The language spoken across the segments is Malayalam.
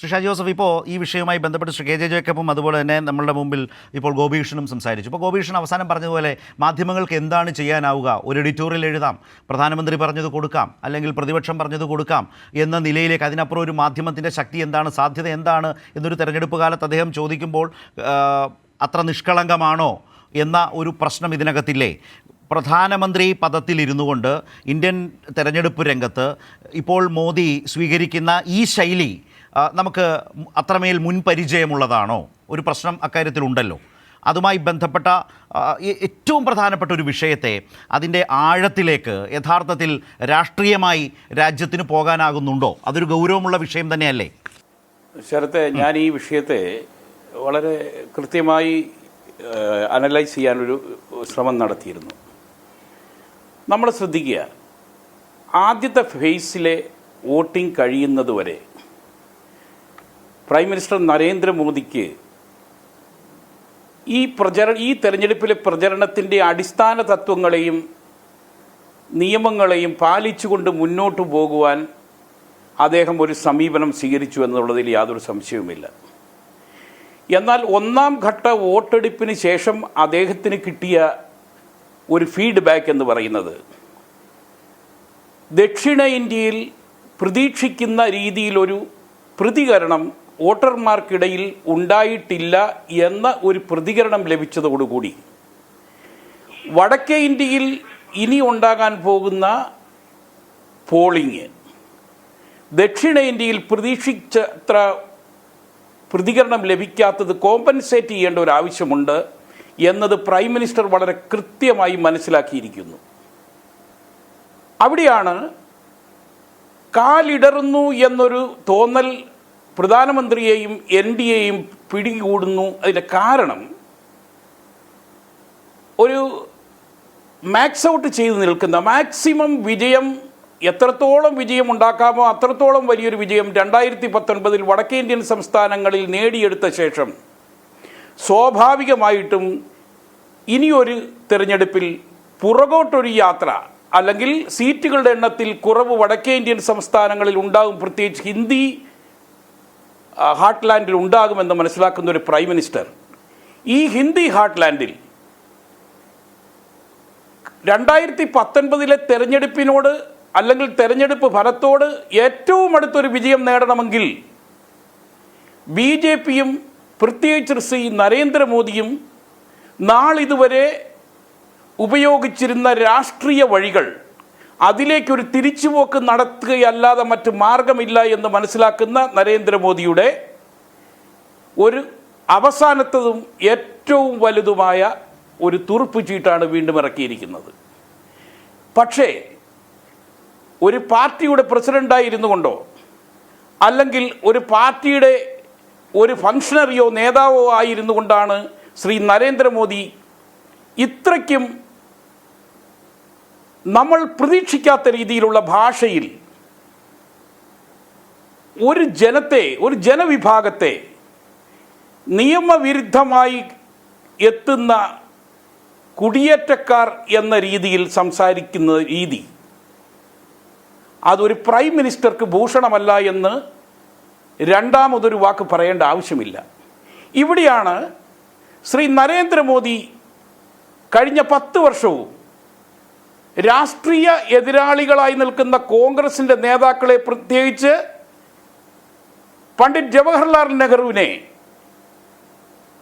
ഷാജി ജോസഫ് ഇപ്പോൾ ഈ വിഷയവുമായി ബന്ധപ്പെട്ട് ശ്രീ കെ ജെ ജേക്കബും അതുപോലെ തന്നെ നമ്മളുടെ മുമ്പിൽ ഇപ്പോൾ ഗോപീകൃഷ്ണനും സംസാരിച്ചു. ഇപ്പോൾ ഗോപീകൃഷ്ണൻ അവസാനം പറഞ്ഞതുപോലെ മാധ്യമങ്ങൾക്ക് എന്താണ് ചെയ്യാനാവുക? ഒരു എഡിറ്റോറിയൽ എഴുതാം പ്രധാനമന്ത്രി പറഞ്ഞത് കൊടുക്കാം അല്ലെങ്കിൽ പ്രതിപക്ഷം പറഞ്ഞത് കൊടുക്കാം എന്ന നിലയിലേക്ക് അതിനപ്പുറം ഒരു മാധ്യമത്തിന്റെ ശക്തി എന്താണ് സാധ്യത എന്താണ് എന്നൊരു തെരഞ്ഞെടുപ്പ് കാലത്ത് അദ്ദേഹം ചോദിക്കുമ്പോൾ അത്ര നിഷ്കളങ്കമാണോ എന്ന ഒരു പ്രശ്നം ഇതിനകത്തില്ലേ? പ്രധാനമന്ത്രി പദത്തിലിരുന്നു കൊണ്ട് ഇന്ത്യൻ തെരഞ്ഞെടുപ്പ് രംഗത്ത് ഇപ്പോൾ മോദി സ്വീകരിക്കുന്ന ഈ ശൈലി നമുക്ക് അത്രമേൽ മുൻപരിചയമുള്ളതാണോ? ഒരു പ്രശ്നം അക്കാര്യത്തിലുണ്ടല്ലോ. അതുമായി ബന്ധപ്പെട്ട ഏറ്റവും പ്രധാനപ്പെട്ട ഒരു വിഷയത്തെ അതിന്റെ ആഴത്തിലേക്ക് യഥാർത്ഥത്തിൽ രാഷ്ട്രീയമായി രാജ്യത്തിന് പോകാനാകുന്നുണ്ടോ? അതൊരു ഗൗരവമുള്ള വിഷയം തന്നെയല്ലേ? ശരത്തെ ഞാൻ ഈ വിഷയത്തെ വളരെ കൃത്യമായി അനലൈസ് ചെയ്യാനൊരു ശ്രമം നടത്തിയിരുന്നു. നമ്മൾ ശ്രദ്ധിക്കുക ആദ്യത്തെ ഫേസിലെ വോട്ടിംഗ് കഴിയുന്നതുവരെ പ്രൈം മിനിസ്റ്റർ നരേന്ദ്രമോദിക്ക് ഈ പ്രചര ഈ തെരഞ്ഞെടുപ്പിലെ പ്രചരണത്തിന്റെ അടിസ്ഥാന തത്വങ്ങളെയും നിയമങ്ങളെയും പാലിച്ചുകൊണ്ട് മുന്നോട്ട് പോകുവാൻ അദ്ദേഹം ഒരു സമീപനം സ്വീകരിച്ചു എന്നുള്ളതിൽ യാതൊരു സംശയവുമില്ല. എന്നാൽ ഒന്നാം ഘട്ട വോട്ടെടുപ്പിന് ശേഷം അദ്ദേഹത്തിന് കിട്ടിയ ഒരു ഫീഡ്ബാക്ക് എന്ന് പറയുന്നത് ദക്ഷിണ ഇന്ത്യയിൽ പ്രതീക്ഷിക്കുന്ന രീതിയിലൊരു പ്രതികരണം വോട്ടർമാർക്കിടയിൽ ഉണ്ടായിട്ടില്ല എന്ന ഒരു പ്രതികരണം ലഭിച്ചതോടുകൂടി വടക്കേ ഇന്ത്യയിൽ ഇനി ഉണ്ടാകാൻ പോകുന്ന പോളിംഗ് ദക്ഷിണേന്ത്യയിൽ പ്രതീക്ഷിച്ചത്ര പ്രതികരണം ലഭിക്കാത്തത് കോമ്പൻസേറ്റ് ചെയ്യേണ്ട ഒരു ആവശ്യമുണ്ട് എന്നത് പ്രൈം മിനിസ്റ്റർ വളരെ കൃത്യമായി മനസ്സിലാക്കിയിരിക്കുന്നു. അവിടെയാണ് കാലിടറുന്നു എന്നൊരു തോന്നൽ പ്രധാനമന്ത്രിയെയും എൻ ഡി എയും പിടികൂടുന്നു. അതിന്റെ കാരണം ഒരു മാക്സ് ഔട്ട് ചെയ്ത് നിൽക്കുന്ന മാക്സിമം വിജയം എത്രത്തോളം വിജയം ഉണ്ടാക്കാമോ അത്രത്തോളം വലിയൊരു വിജയം രണ്ടായിരത്തി പത്തൊൻപതിൽ വടക്കേ ഇന്ത്യൻ സംസ്ഥാനങ്ങളിൽ നേടിയെടുത്ത ശേഷം സ്വാഭാവികമായിട്ടും ഇനിയൊരു തിരഞ്ഞെടുപ്പിൽ പുറകോട്ടൊരു യാത്ര അല്ലെങ്കിൽ സീറ്റുകളുടെ എണ്ണത്തിൽ കുറവ് വടക്കേ ഇന്ത്യൻ സംസ്ഥാനങ്ങളിൽ ഉണ്ടാകും പ്രത്യേകിച്ച് ഹിന്ദി ഹാർട്ട്ലാൻഡിൽ ഉണ്ടാകുമെന്ന് മനസ്സിലാക്കുന്ന ഒരു പ്രൈം മിനിസ്റ്റർ ഈ ഹിന്ദി ഹാർട്ട്ലാൻഡിൽ രണ്ടായിരത്തി പത്തൊൻപതിലെ തെരഞ്ഞെടുപ്പിനോട് അല്ലെങ്കിൽ തെരഞ്ഞെടുപ്പ് ഫലത്തോട് ഏറ്റവും അടുത്തൊരു വിജയം നേടണമെങ്കിൽ ബി ജെ പിയും പ്രത്യേകിച്ച് ശ്രീ നരേന്ദ്രമോദിയും നാളിതുവരെ ഉപയോഗിച്ചിരുന്ന രാഷ്ട്രീയ വഴികൾ അതിലേക്കൊരു തിരിച്ചുപോക്ക് നടത്തുകയല്ലാതെ മറ്റ് മാർഗമില്ല എന്ന് മനസ്സിലാക്കുന്ന നരേന്ദ്രമോദിയുടെ ഒരു അവസാനത്തതും ഏറ്റവും വലുതുമായ ഒരു തുറുപ്പ് ചീട്ടാണ് വീണ്ടും ഇറക്കിയിരിക്കുന്നത്. പക്ഷേ ഒരു പാർട്ടിയുടെ പ്രസിഡന്റായിരുന്നു കൊണ്ടോ അല്ലെങ്കിൽ ഒരു പാർട്ടിയുടെ ഒരു ഫങ്ഷണറിയോ നേതാവോ ആയിരുന്നു കൊണ്ടാണ് ശ്രീ നരേന്ദ്രമോദി ഇത്രയ്ക്കും നമ്മൾ പ്രതീക്ഷിക്കാത്ത രീതിയിലുള്ള ഭാഷയിൽ ഒരു ജനത്തെ ഒരു ജനവിഭാഗത്തെ നിയമവിരുദ്ധമായി എത്തുന്ന കുടിയേറ്റക്കാർ എന്ന രീതിയിൽ സംസാരിക്കുന്ന രീതി. അതൊരു പ്രൈം മിനിസ്റ്റർക്ക് ഭൂഷണമല്ല എന്ന് രണ്ടാമതൊരു വാക്ക് പറയേണ്ട ആവശ്യമില്ല. ഇവിടെയാണ് ശ്രീ നരേന്ദ്രമോദി കഴിഞ്ഞ പത്ത് വർഷവും രാഷ്ട്രീയ എതിരാളികളായി നിൽക്കുന്ന കോൺഗ്രസിന്റെ നേതാക്കളെ പ്രത്യേകിച്ച് പണ്ഡിറ്റ് ജവഹർലാൽ നെഹ്റുവിനെ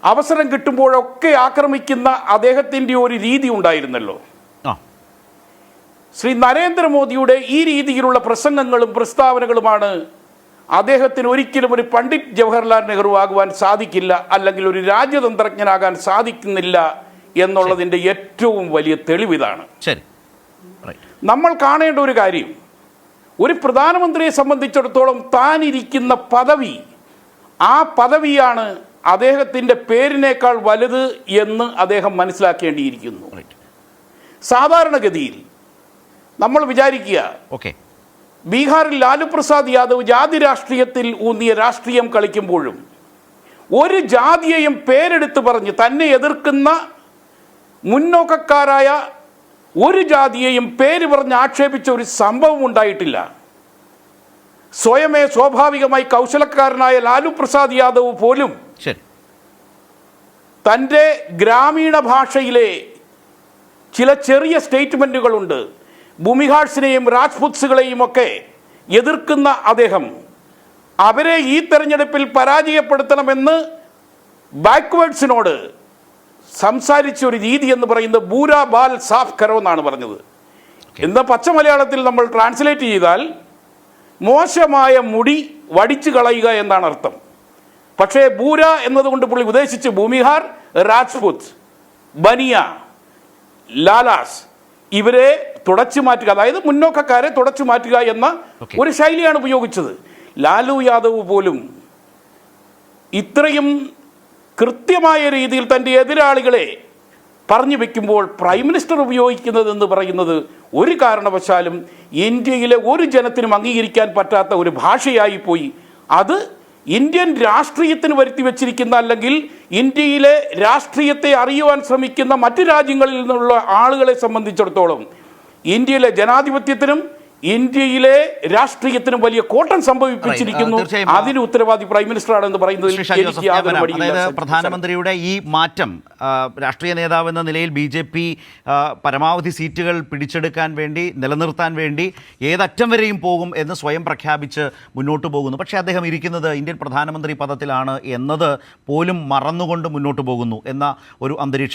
അവസരം കിട്ടുമ്പോഴൊക്കെ ആക്രമിക്കുന്ന അദ്ദേഹത്തിന്റെ ഒരു രീതി ഉണ്ടായിരുന്നല്ലോ. ശ്രീ നരേന്ദ്രമോദിയുടെ ഈ രീതിയിലുള്ള പ്രസംഗങ്ങളും പ്രസ്താവനകളുമാണ് അദ്ദേഹത്തിന് ഒരിക്കലും ഒരു പണ്ഡിറ്റ് ജവഹർലാൽ നെഹ്റു ആകുവാൻ സാധിക്കില്ല അല്ലെങ്കിൽ ഒരു രാജ്യതന്ത്രജ്ഞനാകാൻ സാധിക്കുന്നില്ല എന്നുള്ളതിന്റെ ഏറ്റവും വലിയ തെളിവിതാണ് ശരി. നമ്മൾ കാണേണ്ട ഒരു കാര്യം ഒരു പ്രധാനമന്ത്രിയെ സംബന്ധിച്ചിടത്തോളം താനിരിക്കുന്ന പദവി ആ പദവിയാണ് അദ്ദേഹത്തിന്റെ പേരിനേക്കാൾ വലുത് എന്ന് അദ്ദേഹം മനസ്സിലാക്കേണ്ടിയിരിക്കുന്നു. സാധാരണഗതിയിൽ നമ്മൾ വിചാരിക്കുക ഓക്കെ ബീഹാറിൽ ലാലു പ്രസാദ് യാദവ് ജാതി രാഷ്ട്രീയത്തിൽ ഊന്നിയ രാഷ്ട്രീയം കളിക്കുമ്പോഴും ഒരു ജാതിയെയും പേരെടുത്ത് പറഞ്ഞ് തന്നെ എതിർക്കുന്ന മുന്നോക്കക്കാരായ ഒരു ജാതിയെയും പേര് പറഞ്ഞ് ആക്ഷേപിച്ച ഒരു സംഭവം ഉണ്ടായിട്ടില്ല. സ്വയമേ സ്വാഭാവികമായി കൗശലക്കാരനായ ലാലു പ്രസാദ് യാദവ് പോലും തന്റെ ഗ്രാമീണ ഭാഷയിലെ ചില ചെറിയ സ്റ്റേറ്റ്മെന്റുകളുണ്ട് ഭൂമിഹാഴ്സിനെയും രാജ്പുത്സുകളെയും ഒക്കെ എതിർക്കുന്ന അദ്ദേഹം. അവരെ ഈ തെരഞ്ഞെടുപ്പിൽ പരാജയപ്പെടുത്തണമെന്ന് ബാക്ക്വേഡ്സിനോട് സംസാരിച്ച ഒരു രീതി എന്ന് പറയുന്നത് ബൂര ബാൽ സാഫ് കരോ എന്നാണ് പറഞ്ഞത്. എന്ന പച്ച മലയാളത്തിൽ നമ്മൾ ട്രാൻസ്ലേറ്റ് ചെയ്താൽ മോശമായ മുടി വടിച്ചു കളയുക എന്നാണ് അർത്ഥം. പക്ഷേ ബൂര എന്നതുകൊണ്ട് പുള്ളി ഉദ്ദേശിച്ച് ഭൂമിഹാർ രാജ്പുത് ബനിയ ലാലാസ് ഇവരെ തുടച്ചു മാറ്റുക. അതായത് മുന്നോക്കക്കാരെ തുടച്ചു മാറ്റുക എന്ന ഒരു ശൈലിയാണ് ഉപയോഗിച്ചത്. ലാലു യാദവ് പോലും ഇത്രയും കൃത്യമായ രീതിയിൽ തന്റെ എതിരാളികളെ പറഞ്ഞു വെക്കുമ്പോൾ പ്രൈം മിനിസ്റ്റർ ഉപയോഗിക്കുന്നത് എന്ന് പറയുന്നത് ഒരു കാരണവശാലും ഇന്ത്യയിലെ ഒരു ജനത്തിനും അംഗീകരിക്കാൻ പറ്റാത്ത ഒരു ഭാഷയായി പോയി. അത് ഇന്ത്യൻ രാഷ്ട്രീയത്തിന് വരുത്തി വെച്ചിരിക്കുന്ന അല്ലെങ്കിൽ ഇന്ത്യയിലെ രാഷ്ട്രീയത്തെ അറിയുവാൻ ശ്രമിക്കുന്ന മറ്റു രാജ്യങ്ങളിൽ നിന്നുള്ള ആളുകളെ സംബന്ധിച്ചിടത്തോളം ഇന്ത്യയിലെ ജനാധിപത്യത്തിനും ഇന്ത്യയിലെ രാഷ്ട്രീയത്തിനും വലിയ കോട്ടം സംഭവിപ്പിച്ചിരിക്കുന്നു. അതിന് ഉത്തരവാദി പ്രൈം മിനിസ്റ്റർ ആണെന്ന് പറയുന്നത് പ്രധാനമന്ത്രിയുടെ ഈ മാറ്റം രാഷ്ട്രീയ നേതാവ് എന്ന നിലയിൽ ബി ജെ പി പരമാവധി സീറ്റുകൾ പിടിച്ചെടുക്കാൻ വേണ്ടി നിലനിർത്താൻ വേണ്ടി ഏതറ്റം വരെയും പോകും എന്ന് സ്വയം പ്രഖ്യാപിച്ച് മുന്നോട്ട് പോകുന്നു. പക്ഷേ അദ്ദേഹം ഇരിക്കുന്നത് ഇന്ത്യൻ പ്രധാനമന്ത്രി പദത്തിലാണ് എന്നത് പോലും മറന്നുകൊണ്ട് മുന്നോട്ട് പോകുന്നു എന്ന ഒരു അന്തരീക്ഷം